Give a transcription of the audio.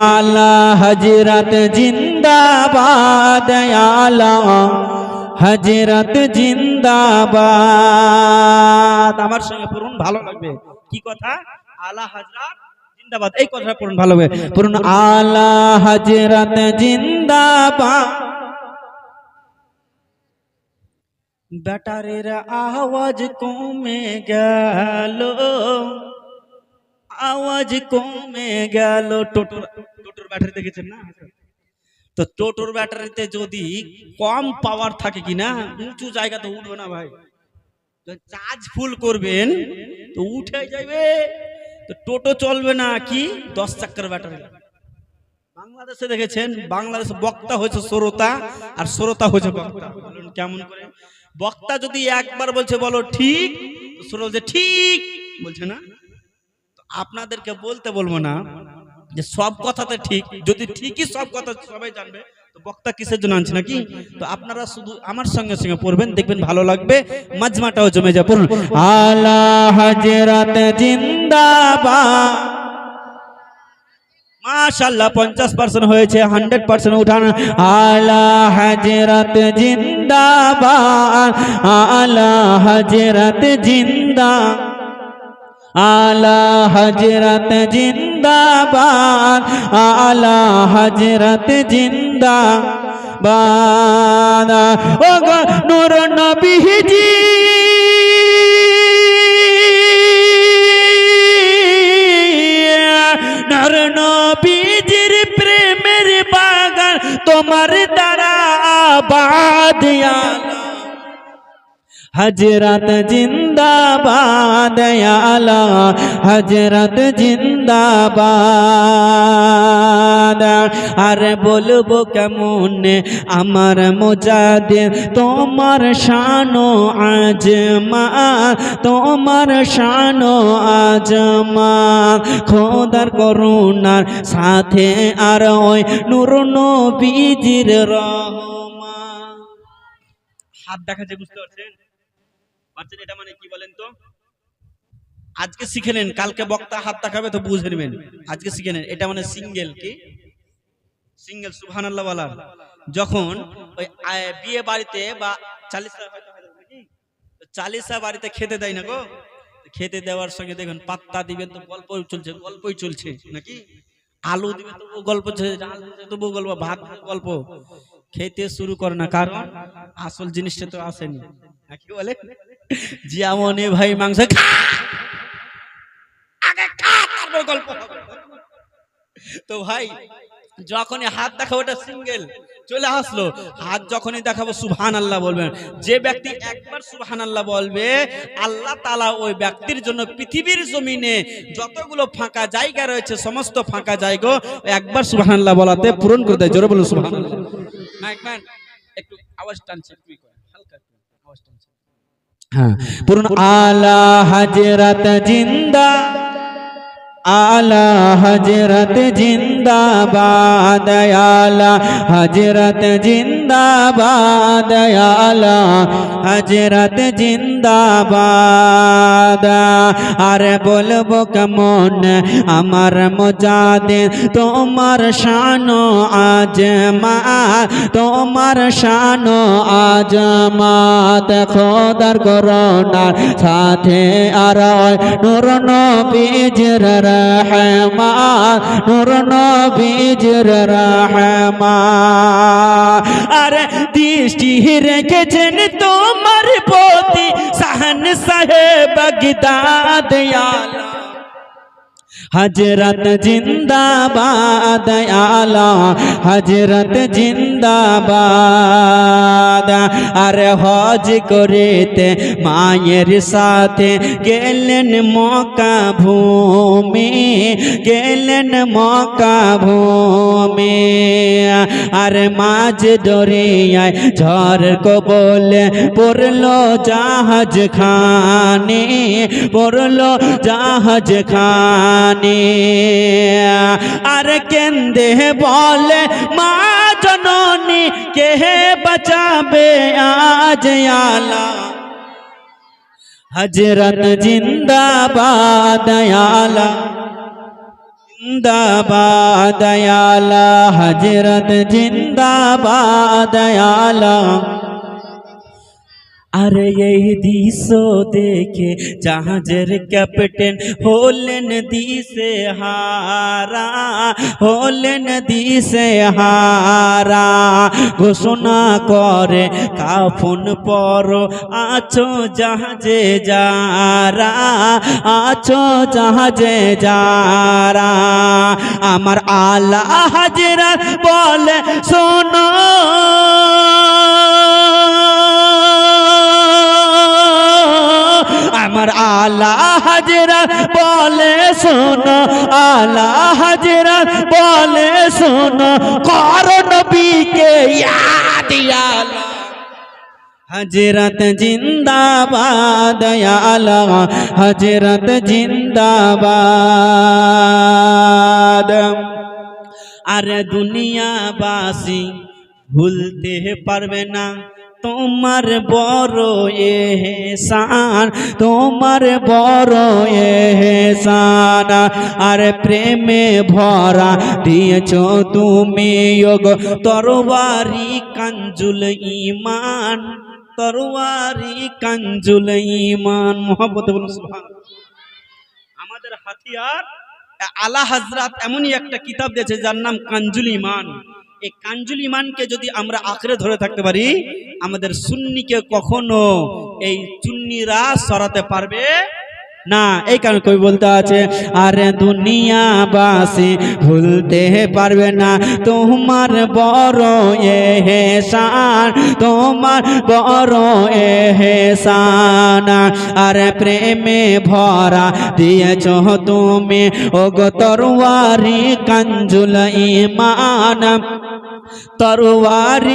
আলা হজরত জিন্দাবাদ আলা হজরত জিন্দাবাদ। আমার সঙ্গে পড়ুন, ভালো লাগবে। কি কথা? আলা হজরত জিন্দাবাদ। এই কথাটা পড়ুন, ভালো হবে পড়ুন আলা হজরত জিন্দাবাদ। ব্যাটারের আওয়াজ কমে গেল। আওয়াজ কমে গেল। টোটোর টোটোর ব্যাটারি দেখেছেন না? তো টোটোর ব্যাটারিতে যদি কম পাওয়ার থাকে কি না উঁচু জায়গাতে উঠবে না ভাই। চার্জ ফুল করবেন, তো উঠে যাবে তো টোটো চলবে না কি? দশ চাক্কার ব্যাটারি। বাংলাদেশে দেখেছেন, বাংলাদেশে বক্তা হয়েছে শ্রোতা, আর শ্রোতা হয়েছে বক্তা। কেমন করে? বক্তা যদি একবার বলছে, বলো ঠিক তো শ্রোতা ঠিক। বলছে না? তো আপনাদেরকে বলতে বলব না যে সব কথাতে ঠিক। যদি ঠিকই সব কথা সবাই জানবে, তো বক্তা কিসের জন্য আনছে নাকি? তো আপনারা শুধু আমার সঙ্গে সঙ্গে পড়বেন, দেখবেন ভালো লাগবে। মাজমাটাও জমে যা পড়ুন। আলা হজরত মাশাল্লাহ পঞ্চাশ পার্সেন্ট হয়েছে হান্ড্রেড পার্সেন্ট উঠান। আলা হজরত জিন্দাবাদ। আলা হজরত জিন্দা আলা হজরত জিন্দাবাদ আলা হজরত জিন্দাবাদ। ও গো নূর নবীজি হজরত জিন্দাবাদ আলা হজরত জিন্দাবাদ আর বলব কেমন আমার মোজাদে তোমার শানো আজমা তোমার শানো আজমা খোদার করুণার সাথে আর ওই নূর নবীজির রহমা হাত দেখাচ্ছে বুঝতে পারছেন? পারছেন এটা মানে কি বলেন তো? আজকে শিখে নেন কালকে বক্তা হাত দেখাবে তো বুঝে নেবেন। আজকে শিখে নেন এটা মানে সিঙ্গেল কি? সিঙ্গেল সুবহান আল্লাহ যখন ওই বিয়ে বাড়িতে বা নাকি? তো চালিসা বাড়িতে খেতে দেয় না গো। খেতে দেওয়ার সঙ্গে দেখুন পাত্তা দিবেন তো গল্প চলছে গল্পই চলছে নাকি? আলু দিবে তো গল্প চলছে ডাল দিবে তো গল্প ভাত গল্প। খেতে শুরু করে না কারণ আসল জিনিসটা তো আসেনি। হ্যাঁ, কি বলে জিয়ামনি ভাই মাংস আগে গল্প। তো ভাই, যখনই হাত দেখাবো ওটা সিঙ্গেল, চলে আসলো। হাত যখনই দেখাবো সুবহান আল্লাহ বলবেন। যে ব্যক্তি একবার সুবহান আল্লাহ বলবে, আল্লাহ তালা ওই ব্যক্তির জন্য পৃথিবীর জমিনে যতগুলো ফাঁকা জায়গা রয়েছে, সমস্ত ফাঁকা জায়গা একবার সুবহান আল্লাহ বলাতে পূরণ করে দেয়। জোরে বলুন সুবহান একটু আওয়াজ টানছে একটু ই করে, হালকা একটু আওয়াজ টানছে হ্যাঁ। পুরন আলা হজরত জিন্দা আলা হজরত জিন্দাবাদ আলা হজরত জিন্দাবাদ আলা হজরত জিন্দাবাদ। আর বলব কেমন, আমার মজাদে তোমার শানো আজমা তোমার শানো আজমাত। খোদার করোনার সাথে আর নূর নবীজির রহমান নূর নবীজির রহমান আরে দৃষ্টি রেখেছেন তোমার প্রতি সাহন সাহেব বগদাদ আলা হজরত জিন্দাবাদ আলা হজরত জিন্দাবাদ। আর হজ করেতে মায়ের সাথে গেলেন মকা ভূমি, গেলেন মকা ভূমি। আর মাঝ দরিয়ায় ঝড় কবলে পড়ল জাহাজ খানে পড়ল জাহাজ খানে জানে। আর কেন্দে বলে, মা জননী, কে বাঁচাবে আজ আলা? হজরত জিন্দাবাদ আলা। জিন্দাবাদ আলা হজরত জিন্দাবাদ আলা। আরে এই দৃশ্য দেখে জাহাজের ক্যাপ্টেন হলেন দিশে হারা হলেন দিশে হারা ঘোষণা করে কাফন পর আছো জাহাজে যারা আছো জাহাজে যারা আমার আলা হাজরা বলে শোনো হাজরা বলে শোনো আলা হাজরা বলে শোনো, কর নবীকে ইয়াদ আলা হজরত জিন্দাবাদ আলা হজরত জিন্দাবাদ। আর দুনিয়াবাসী ভুলতে পারবে না। তোমার বড় এহসান, তোমার বড় এ এহসান। আর প্রেমে ভরা দিয়েছ তুমি যোগ, তরবারি কাঞ্জুল ইমান তরবারি কাঞ্জুল ইমান মোহাম্মত আমাদের হাতিয়ার, আলা হাজরাত এমনই একটা কিতাব দিয়েছে যার নাম কাঞ্জুল ইমান এই কাঞ্জুল ইমানকে যদি আমরা আঁকড়ে ধরে থাকতে পারি, আমাদের সুন্নিকে কখনো এই চুন্নিরা সরাতে পারবে না। এই কারণে কবি বলতে আছে, আরে দুনিয়াবাসী ভুলতে পারবে না। তোমার বড় এহসান তোমার বড় এহসান আর প্রেমে ভরা দিয়েছ তুমি ও গো তরুয়ারি কাঞ্জুল ইমান তরুয়ারি